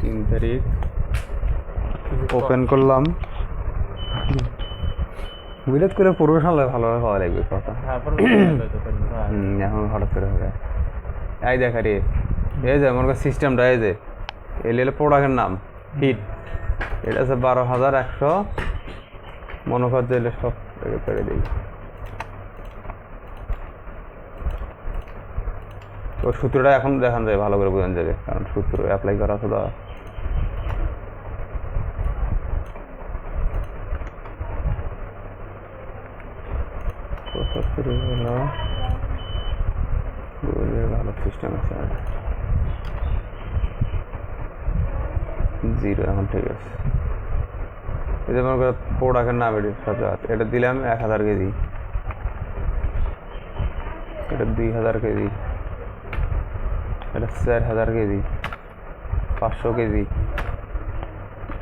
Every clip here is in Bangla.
তিন তারিখ। ওপেন করলাম। বিরাট করে প্রফেশনাল ভালোভাবে হওয়া লাগবে কথা। বলতে হ্যাঁ। এখন হঠাৎ করে হবে। এই দেখা রে এই যে মনে কর সিস্টেমটা এই যে এল এল প্রোডাক্টের নাম হিট। এটা আছে বারো হাজার একশো। মনে কর সব করে দিই। তো সূত্রটা এখন দেখান যায়, ভালো করে বোঝানো যাবে। কারণ সূত্র অ্যাপ্লাই করা আছে তো ভালো সিস্টেম আছে জিরো, এখন ঠিক আছে। যে মনে করো প্রোডাক্টের নাম সাথে আছে এটা দিলাম এক হাজার কেজি। এটা দুই হাজার কেজি। এটা চার হাজার কেজি, পাঁচশো কেজি,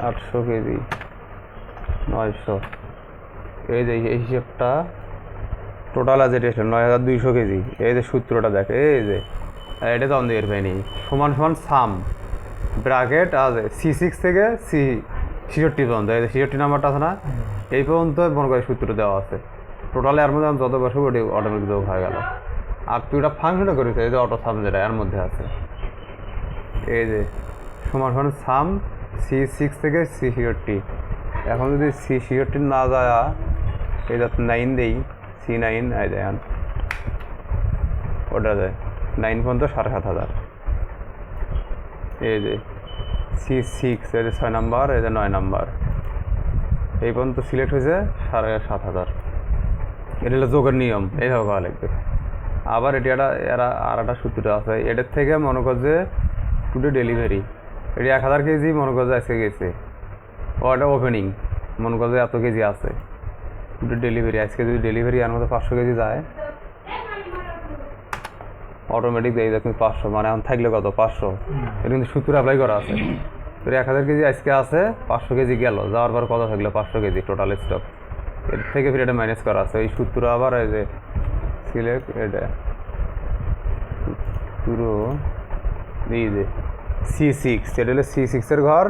আটশো কেজি, নয়শো। এই যে এই হিসেবটা টোটাল আছে এটা, নয় হাজার দুইশো কেজি। এই যে সূত্রটা দেখ, এই যে এটা তো আমাদের পাইনি। সমান সমান সাম ব্র্যাকেট আছে সি সিক্স থেকে সি ছিষট্টি পর্যন্ত, এই যে ছিষট্টি নাম্বারটা আছে না, এই পর্যন্ত মনে করি সূত্র দেওয়া আছে। টোটালে আর মধ্যে যত বসবো ওটি অটোমেটিক যোগ হয়ে গেল। আর তুই ওটা ফাংশনও করিস এই যে অটো সাম যেটা, এর মধ্যে আছে। এই যে, সমান সমান সাম সি সিক্স থেকে সি ছিষট্টি এখন যদি সি ছিষট্টি না যায়, এই যাতে নাইন দেই সি নাইন এই যায় ওটা দেয় নাইন পর্যন্ত সাড়ে সাত হাজার। এই যে সি সিক্স এই যে ছয় নাম্বার, এই যে নয় নাম্বার। এই পর্যন্ত সিলেক্ট হয়েছে সাড়ে সাত হাজার। এটা হলো যোগের নিয়ম এইভাবে করা লাগবে। আবার এটি একটা এরা আর একটা সূত্র আছে। এটার থেকে মনে কর যে টুডে ডেলিভারি এটি এক হাজার কেজি মনে কর যে আজকে গেছে। ও একটা ওপেনিং মনে কর যে এত কেজি আছে। টুডে ডেলিভারি আজকে যদি ডেলিভারি এর মধ্যে পাঁচশো কেজি যায় অটোমেটিক দিয়ে দেখুন পাঁচশো মানে এখন থাকলে কত? পাঁচশো। এটা কিন্তু সূত্র অ্যাপ্লাই করা আছে। তোর এক হাজার কেজি আজকে আছে পাঁচশো কেজি গেল। যাওয়ার পর কত থাকল? পাঁচশো কেজি টোটাল স্টক এর থেকে ফিরে এটা ম্যানেজ করা আছে। এই সূত্র আবার এই যে সিলেক্ট এটা। পুরো এই যে সি সিক্স এটা হলো সি সিক্সের ঘর।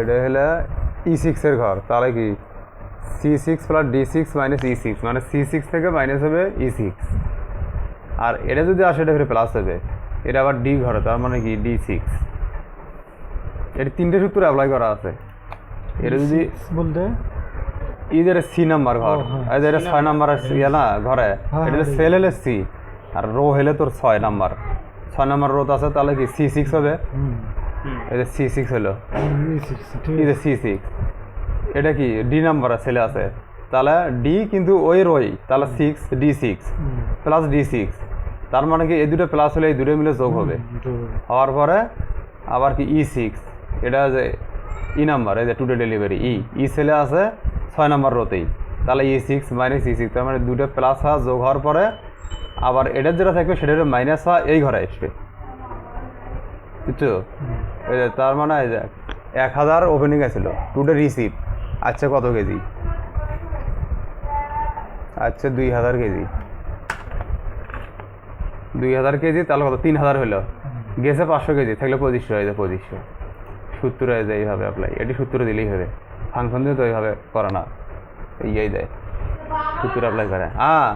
এটা হলো ই সিক্সের ঘর। তাহলে কি? C six plus D six minus E six মানে সি সিক্স থেকে মাইনাস হবে ই সিক্স আর এটা যদি আসে এটা ফিরে প্লাস হবে। এটা আবার ডি ঘরে তার মানে কি? ডি সিক্স এটা তিনটে সূত্র অ্যাপ্লাই করা আছে। এটা যদি বলতে ইদের সি নাম্বার ঘর এটা ছয় নাম্বার ইয়ে না ঘরে এটা সেল হলে সি আর রো হলে তোর ছয় নাম্বার ছয় নাম্বার রোত আছে তাহলে কি সি সিক্স হবে যে সি সিক্স হলো যে সি সিক্স এটা কি ডি নাম্বার ছেলে আছে তাহলে ডি কিন্তু ওই রই তাহলে six D six plus D six তার মানে কি এই দুটো প্লাস হলে এই দুটো মিলে যোগ হবে হবে। হওয়ার পরে আবার কি ই সিক্স এটা যে ই নাম্বার এই যে টুডে ডেলিভারি ই ই সেলে আছে ছয় নম্বর রোতেই। তাহলে E six minus E six তার মানে দুটো প্লাস হওয়া, যোগ হওয়ার পরে আবার এটার যেটা থাকবে সেটা মাইনাস হওয়া, এই ঘরে আসবে। বুঝছ? তার মানে এক হাজার ওপেনিং আছিল টুডে রিসিভ আচ্ছা কত কেজি? আচ্ছা দুই হাজার কেজি। দুই হাজার কেজি, তাহলে কত? তিন হাজার হলো। গেছে পাঁচশো কেজি, থাকলে পঁচিশশো হয়ে যায় পঁচিশশো। সত্তর হয়ে যায় এইভাবে অ্যাপ্লাই এটি সত্তর দিলেই হবে। ফাংশন দিয়ে তো এইভাবে করে না। ইয়েই দেয়। সূত্র অ্যাপ্লাই করে। হ্যাঁ